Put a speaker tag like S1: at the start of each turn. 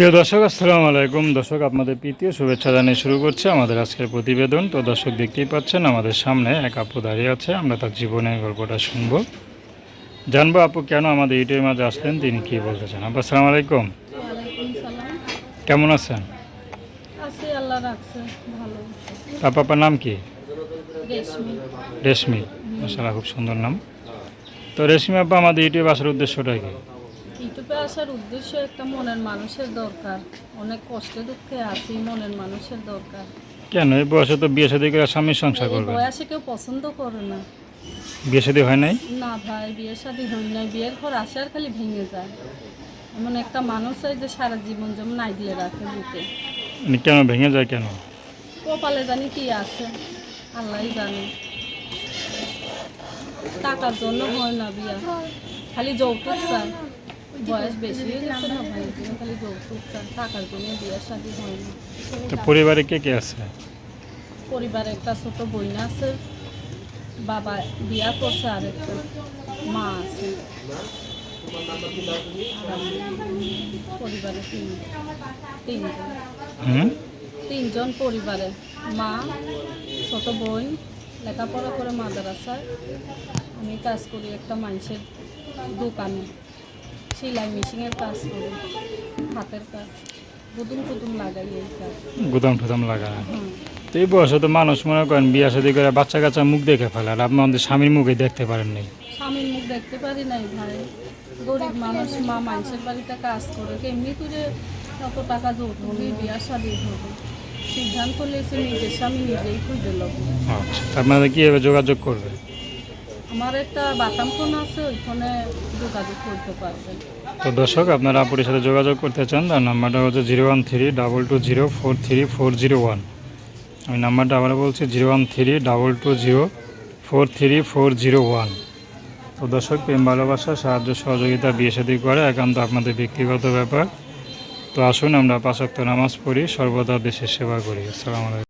S1: প্রিয় দর্শক আসসালামু আলাইকুম। দর্শক আপনাদের প্রীতীয় শুভেচ্ছা জানিয়ে শুরু করছে আমাদের আজকের প্রতিবেদন। তো দর্শক দেখতেই পাচ্ছেন আমাদের সামনে এক আপু দাঁড়িয়ে আছে। আমরা তার জীবনের গল্পটা শুনব। জানব আপু কেন আমাদের ইউটিউবের মাঝে আসলেন তিনি কি বলতে চান? আপু আসসালামু আলাইকুম। কেমন আছেন? আপু আপনার নাম কি?
S2: রেশমি।
S1: রেশমি। খুব সুন্দর নাম। তো রেশমি আপা আমাদের ইউটিউবে আসার উদ্দেশ্যটা কি?
S2: ইউটিউবে আসার উদ্দেশ্য একটা মনের মানুষের দরকার। অনেক কষ্টে দুঃখে আছি মনের মানুষের দরকার।
S1: কেন? এই বয়সে তো বিয়ে শাদী করে স্বামীর সংসার
S2: এই বয়সে কেউ পছন্দ করে না।
S1: বিয়ে শাদী হয় নাই?
S2: না ভাই বিয়ে শাদী হয় না বিয়ের পর আসে আর খালি ভেঙে যায়। এমন একটা মানুষ হয় যে সারা জীবন যেমন নাইগলে রাখে বুকে
S1: মানে কেন ভেঙে যায় কেন?
S2: কপালে জানি কি আছে আল্লাহই জানে। টাকার জন্য হয় না বিয়া। খালি যৌতুক চায় বয়স বেশি হয়ে গেছে না ভাই খালি যৌতুক টাকার জন্য বিয়া শাদী হয় না
S1: তো পরিবারে কে কে আছে?
S2: পরিবারে একটা ছোট বোন আছে বাবা বিয়া করছে আর একটা মা আছে। পরিবারে তিন তিনজন। তিনজন পরিবারে মা ছোট বোন লেখাপড়া করে মাদ্রাসায়। আমি কাজ করি একটা মানুষের দোকানে। সেলাই মেশিনের কাজ করি। হাতের কাজ। গুদুম টুদুম লাগাই এই কাজ।
S1: গুদাম টুদাম লাগা
S2: হুম।
S1: তো এই বয়সে তো মানুষ মনে করেন বিয়া শাদী করে বাচ্চা কাচ্চা মুখ দেখে ফেলে আর আপনি আমাদের স্বামীর মুখে দেখতে পারেন নাই।
S2: স্বামীর মুখ দেখতে পারি নাই ভাই। গরিব মানুষ মা মানুষের বাড়িতে কাজ করে করে কত টাকা যৌতুক দিয়ে বিয়া শাদি হবে। সিদ্ধান্ত নিয়েছে নিজের স্বামী নিজেই খুঁজে লোক
S1: আচ্ছা আপনারা কীভাবে যোগাযোগ করবে?
S2: আমার একটা ফোন আছে, ওই ফোনে যোগাযোগ করতে পারবেন।
S1: তো দর্শক, আপনারা আপুরের সাথে যোগাযোগ করতে চান, তার নাম্বারটা হচ্ছে zero one three double two zero four three four zero one. আমি নাম্বারটা আবার বলছি, zero one three double two zero four three four zero one. তো দর্শক, প্রেম, ভালোবাসা, সাহায্য, সহযোগিতা, বিয়ে শাদী করে একান্ত আপনাদের ব্যক্তিগত ব্যাপার। তো আসুন, আমরা পাঁচক্ত নামাজ পড়ি, সর্বদা দেশের সেবা করি। আসসালামু আলাইকুম।